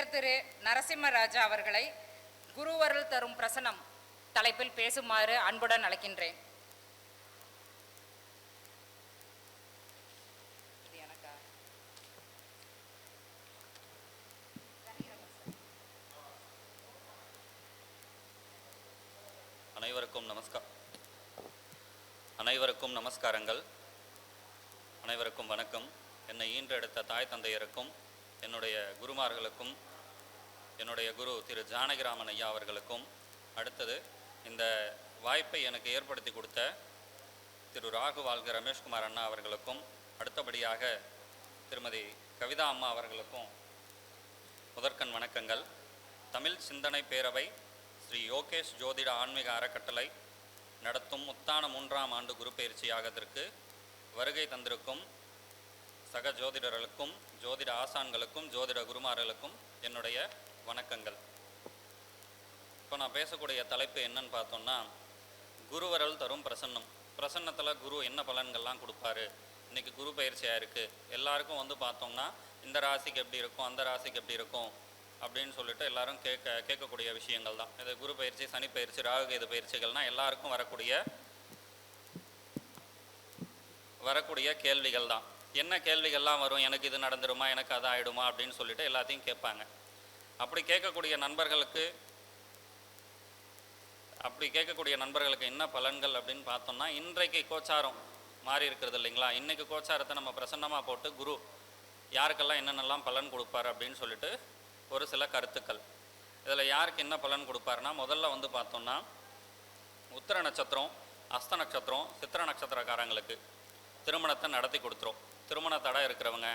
உயர் திரு நரசிம்மராஜா அவர்களை குருவருள் தரும் பிரசனம் தலைப்பில் பேசுமாறு அன்புடன் அழைக்கின்றேன். அனைவருக்கும் நமஸ்கார் அனைவருக்கும் நமஸ்காரங்கள். அனைவருக்கும் வணக்கம். என்னை ஈன்றெடுத்த தாய் தந்தையருக்கும் என்னுடைய குருமார்களுக்கும் என்னுடைய குரு திரு ஜானகிராமன் ஐயா அவர்களுக்கும் அடுத்தது இந்த வாய்ப்பை எனக்கு ஏற்படுத்தி கொடுத்த திரு ராகு வாழ்க ரமேஷ்குமார் அண்ணா அவர்களுக்கும் அடுத்தபடியாக திருமதி கவிதா அம்மா அவர்களுக்கும் முதற்கண் வணக்கங்கள். தமிழ் சிந்தனை பேரவை ஸ்ரீ யோகேஷ் ஜோதிட ஆன்மீக அறக்கட்டளை நடத்தும் முத்தான மூன்றாம் ஆண்டு குரு பயிற்சி யாகத்திற்கு வருகை தந்திருக்கும் சக ஜோதிடர்களுக்கும் ஜோதிட ஆசான்களுக்கும் ஜோதிட குருமார்களுக்கும் என்னுடைய வணக்கங்கள். இப்போ நான் பேசக்கூடிய தலைப்பு என்னன்னு பார்த்தோம்னா குருவரல் தரும் பிரசன்னம். பிரசன்னத்தில் குரு என்ன பலன்கள்லாம் கொடுப்பாரு? இன்னைக்கு குரு பயிற்சியாக இருக்குது எல்லாருக்கும் வந்து பார்த்தோம்னா இந்த ராசிக்கு எப்படி இருக்கும் அந்த ராசிக்கு எப்படி இருக்கும் அப்படின்னு சொல்லிட்டு எல்லாரும் கேட்க கேட்கக்கூடிய விஷயங்கள் தான். இது குரு பயிற்சி சனி பயிற்சி ராகுகேது பயிற்சிகள்னால் எல்லாருக்கும் வரக்கூடிய வரக்கூடிய கேள்விகள் தான். என்ன கேள்விகள்லாம் வரும்? எனக்கு இது நடந்துருமா? எனக்கு அது ஆகிடுமா அப்படின்னு சொல்லிட்டு எல்லாத்தையும் கேட்பாங்க. அப்படி கேட்கக்கூடிய நண்பர்களுக்கு அப்படி கேட்கக்கூடிய நண்பர்களுக்கு என்ன பலன்கள் அப்படின்னு பார்த்தோம்னா இன்றைக்கு கோச்சாரம் மாறி இருக்கிறது இல்லைங்களா? இன்றைக்கு கோச்சாரத்தை நம்ம பிரசன்னமாக போட்டு குரு யாருக்கெல்லாம் என்னென்னலாம் பலன் கொடுப்பார் அப்படின்னு சொல்லிட்டு ஒரு சில கருத்துக்கள். இதில் யாருக்கு என்ன பலன் கொடுப்பாருன்னா முதல்ல வந்து பார்த்தோம்னா உத்திர நட்சத்திரம் அஸ்த நட்சத்திரம் சித்திர நட்சத்திரக்காரங்களுக்கு திருமணத்தை நடத்தி கொடுத்துரும். திருமண தடை இருக்கிறவங்க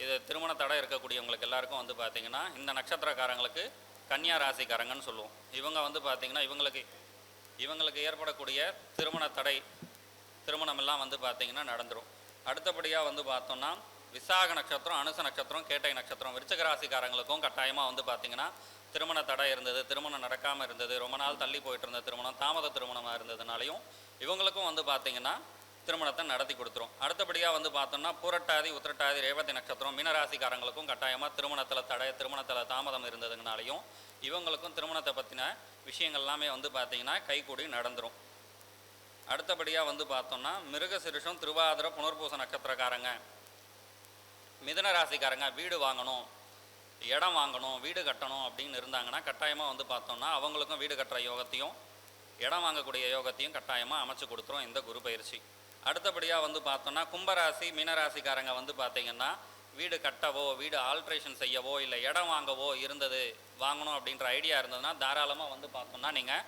இது திருமண தடை இருக்கக்கூடியவங்களுக்கு எல்லாருக்கும் வந்து பார்த்திங்கன்னா இந்த நட்சத்திரக்காரங்களுக்கு கன்னியா ராசிக்காரங்கன்னு சொல்லுவோம். இவங்க வந்து பார்த்திங்கன்னா இவங்களுக்கு இவங்களுக்கு ஏற்படக்கூடிய திருமண தடை திருமணமெல்லாம் வந்து பார்த்திங்கன்னா நடந்துடும் அடுத்தபடியாக வந்து பார்த்தோம்னா விசாக நட்சத்திரம் அனுச நட்சத்திரம் கேட்டை நட்சத்திரம் விருச்சக ராசிக்காரங்களுக்கும் கட்டாயமாக வந்து பார்த்திங்கன்னா திருமண தடை இருந்தது திருமணம் நடக்காமல் இருந்தது ரொம்ப நாள் தள்ளி போயிட்டு இருந்த திருமணம் தாமத திருமணமாக இருந்ததுனாலையும் இவங்களுக்கும் வந்து பார்த்திங்கன்னா திருமணத்தை நடத்தி கொடுத்துரும். அடுத்தபடியாக வந்து பார்த்தோம்னா புரட்டாதி உத்திரட்டாதி ரேவதி நட்சத்திரம் மீனராசிக்காரங்களுக்கும் கட்டாயமாக திருமணத்தில் தடை திருமணத்தில் தாமதம் இருந்ததுனாலையும் இவங்களுக்கும் திருமணத்தை பற்றின விஷயங்கள் எல்லாமே வந்து பார்த்திங்கன்னா கைகூடி நடந்துடும் அடுத்தபடியாக வந்து பார்த்தோம்னா மிருக சிறுஷம் திருவாதிர புனர்பூச நட்சத்திரக்காரங்க மிதன ராசிக்காரங்க வீடு வாங்கணும் இடம் வாங்கணும் வீடு கட்டணும் அப்படின்னு இருந்தாங்கன்னா கட்டாயமாக வந்து பார்த்தோம்னா அவங்களுக்கும் வீடு கட்டுற யோகத்தையும் இடம் வாங்கக்கூடிய யோகத்தையும் கட்டாயமாக அமைச்சு கொடுத்துரும் இந்த குரு பயிற்சி. அடுத்தபடியாக வந்து பார்த்தோன்னா கும்பராசி மீனராசிக்காரங்க வந்து பார்த்தீங்கன்னா வீடு கட்டவோ வீடு ஆல்ட்ரேஷன் செய்யவோ இல்லை இடம் வாங்கவோ இருந்தது வாங்கணும் அப்படின்ற ஐடியா இருந்ததுன்னா தாராளமாக வந்து பார்த்தோம்னா நீங்கள்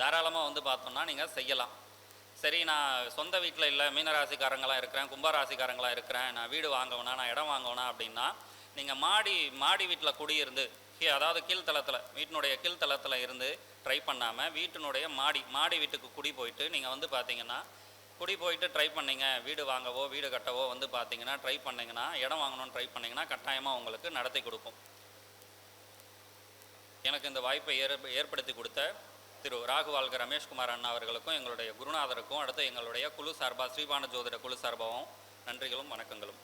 தாராளமாக வந்து பார்த்தோம்னா நீங்கள் செய்யலாம். சரி நான் சொந்த வீட்டில் இல்லை மீனராசிக்காரங்களாக இருக்கிறேன் கும்பராசிக்காரங்களாக இருக்கிறேன் நான் வீடு வாங்கணும் நான் இடம் வாங்கணும் அப்படின்னா நீங்கள் மாடி மாடி வீட்டில் குடியிருந்து அதாவது கீழ்த்தளத்தில் வீட்டினுடைய கீழ்த்தளத்தில் இருந்து ட்ரை பண்ணாமல் வீட்டினுடைய மாடி மாடி வீட்டுக்கு குடி போயிட்டு நீங்கள் வந்து பார்த்தீங்கன்னா குடி போயிட்டு ட்ரை பண்ணீங்க. வீடு வாங்கவோ வீடு கட்டவோ வந்து பார்த்தீங்கன்னா ட்ரை பண்ணீங்கன்னா இடம் வாங்கணும்னு ட்ரை பண்ணிங்கன்னா கட்டாயமாக உங்களுக்கு நடத்தி கொடுக்கும். எனக்கு இந்த வாய்ப்பை ஏற் ஏற்படுத்தி கொடுத்த திரு ராகுவால்க ரமேஷ்குமார் அண்ணா அவர்களுக்கும் எங்களுடைய குருநாதருக்கும் அடுத்து எங்களுடைய குழு சார்பாக ஸ்ரீபான ஜோதிட குழு சார்பாகவும் நன்றிகளும் வணக்கங்களும்.